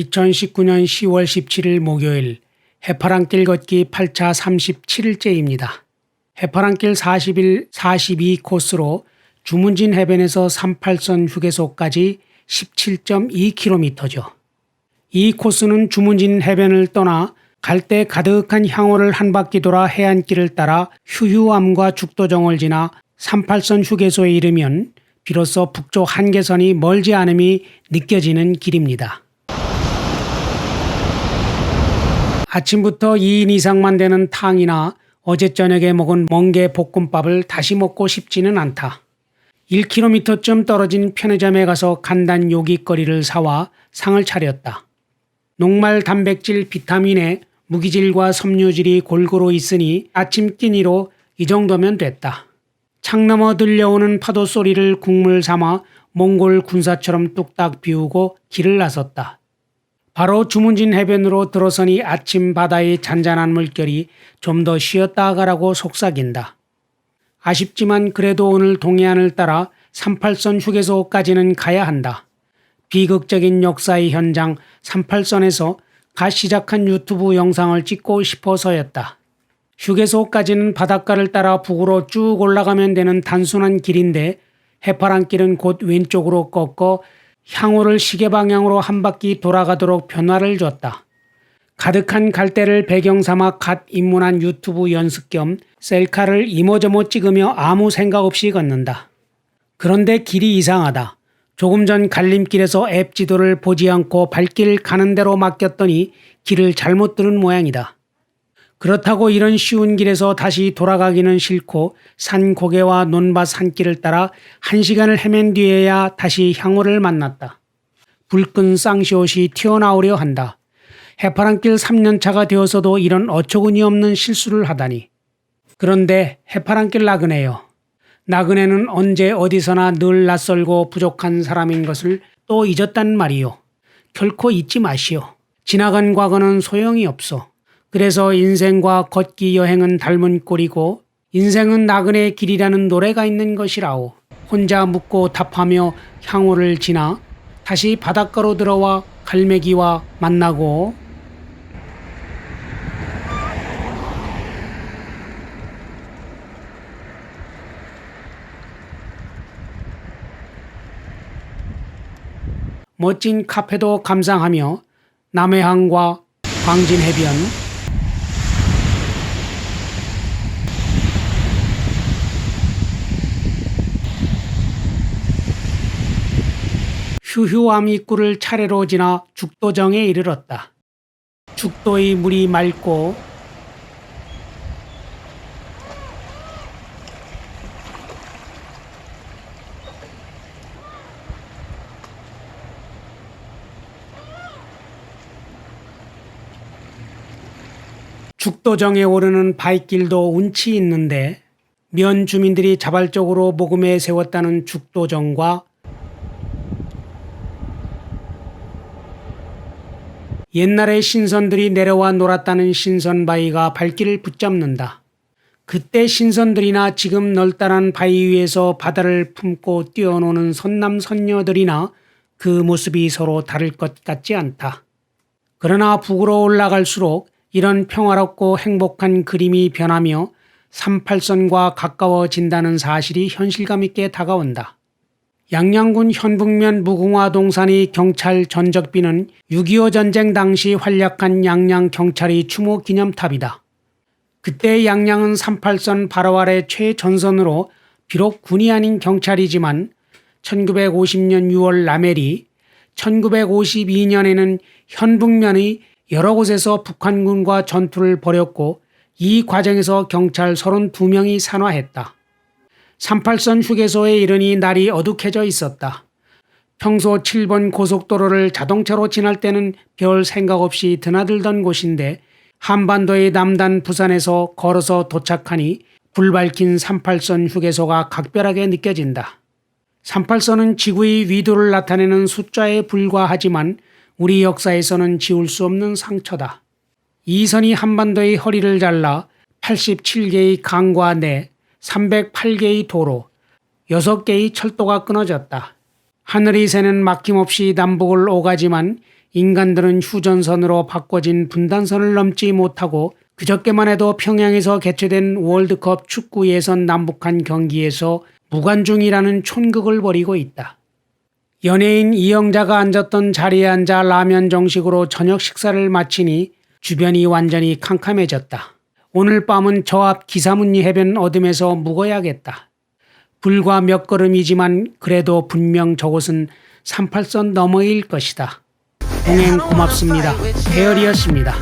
2019년 10월 17일 목요일 해파랑길 걷기 8차 37일째입니다. 해파랑길 41, 42 코스로 주문진 해변에서 38선 휴게소까지 17.2km죠. 이 코스는 주문진 해변을 떠나 갈대 가득한 향호를 한 바퀴 돌아 해안길을 따라 휴유암과 죽도정을 지나 38선 휴게소에 이르면 비로소 북쪽 한계선이 멀지 않음이 느껴지는 길입니다. 아침부터 2인 이상만 되는 탕이나 어제 저녁에 먹은 멍게 볶음밥을 다시 먹고 싶지는 않다. 1km쯤 떨어진 편의점에 가서 간단 요깃거리를 사와 상을 차렸다. 녹말 단백질 비타민에 무기질과 섬유질이 골고루 있으니 아침 끼니로 이 정도면 됐다. 창 너머 들려오는 파도 소리를 국물 삼아 몽골 군사처럼 뚝딱 비우고 길을 나섰다. 바로 주문진 해변으로 들어서니 아침 바다의 잔잔한 물결이 좀 더 쉬었다 가라고 속삭인다. 아쉽지만 그래도 오늘 동해안을 따라 38선 휴게소까지는 가야 한다. 비극적인 역사의 현장 38선에서 갓 시작한 유튜브 영상을 찍고 싶어서였다. 휴게소까지는 바닷가를 따라 북으로 쭉 올라가면 되는 단순한 길인데 해파랑길은 곧 왼쪽으로 꺾어 향후를 시계 방향으로 한 바퀴 돌아가도록 변화를 줬다. 가득한 갈대를 배경 삼아 갓 입문한 유튜브 연습 겸 셀카를 이모저모 찍으며 아무 생각 없이 걷는다. 그런데 길이 이상하다. 조금 전 갈림길에서 앱 지도를 보지 않고 발길 가는 대로 맡겼더니 길을 잘못 들은 모양이다. 그렇다고 이런 쉬운 길에서 다시 돌아가기는 싫고 산 고개와 논밭 산길을 따라 한 시간을 헤맨 뒤에야 다시 향호를 만났다. 불끈 쌍시옷이 튀어나오려 한다. 해파랑길 3년차가 되어서도 이런 어처구니 없는 실수를 하다니. 그런데 해파랑길 나그네요. 나그네는 언제 어디서나 늘 낯설고 부족한 사람인 것을 또 잊었단 말이요. 결코 잊지 마시오. 지나간 과거는 소용이 없어. 그래서 인생과 걷기 여행은 닮은 꼴이고 인생은 나그네의 길이라는 노래가 있는 것이라오. 혼자 묻고 답하며 향호를 지나 다시 바닷가로 들어와 갈매기와 만나고 멋진 카페도 감상하며 남해항과 광진해변 휴휴암 입구를 차례로 지나 죽도정에 이르렀다. 죽도의 물이 맑고 죽도정에 오르는 바위길도 운치 있는데 면 주민들이 자발적으로 모금에 세웠다는 죽도정과 옛날에 신선들이 내려와 놀았다는 신선바위가 발길을 붙잡는다. 그때 신선들이나 지금 널따란 바위 위에서 바다를 품고 뛰어노는 선남 선녀들이나 그 모습이 서로 다를 것 같지 않다. 그러나 북으로 올라갈수록 이런 평화롭고 행복한 그림이 변하며 38선과 가까워진다는 사실이 현실감 있게 다가온다. 양양군 현북면 무궁화 동산의 경찰 전적비는 6.25 전쟁 당시 활약한 양양 경찰의 추모 기념탑이다. 그때 양양은 38선 바로 아래 최전선으로 비록 군이 아닌 경찰이지만 1950년 6월 라멜이 1952년에는 현북면의 여러 곳에서 북한군과 전투를 벌였고 이 과정에서 경찰 32명이 산화했다. 38선 휴게소에 이르니 날이 어둑해져 있었다. 평소 7번 고속도로를 자동차로 지날 때는 별 생각 없이 드나들던 곳인데 한반도의 남단 부산에서 걸어서 도착하니 불 밝힌 38선 휴게소가 각별하게 느껴진다. 38선은 지구의 위도를 나타내는 숫자에 불과하지만 우리 역사에서는 지울 수 없는 상처다. 이 선이 한반도의 허리를 잘라 87개의 강과 내 308개의 도로, 6개의 철도가 끊어졌다. 하늘이 새는 막힘없이 남북을 오가지만 인간들은 휴전선으로 바꿔진 분단선을 넘지 못하고 그저께만 해도 평양에서 개최된 월드컵 축구 예선 남북한 경기에서 무관중이라는 촌극을 벌이고 있다. 연예인 이영자가 앉았던 자리에 앉아 라면 정식으로 저녁 식사를 마치니 주변이 완전히 캄캄해졌다. 오늘 밤은 저 앞 기사문리 해변 어둠에서 묵어야겠다. 불과 몇 걸음이지만 그래도 분명 저곳은 38선 너머일 것이다. 동행 고맙습니다. 배열이었습니다.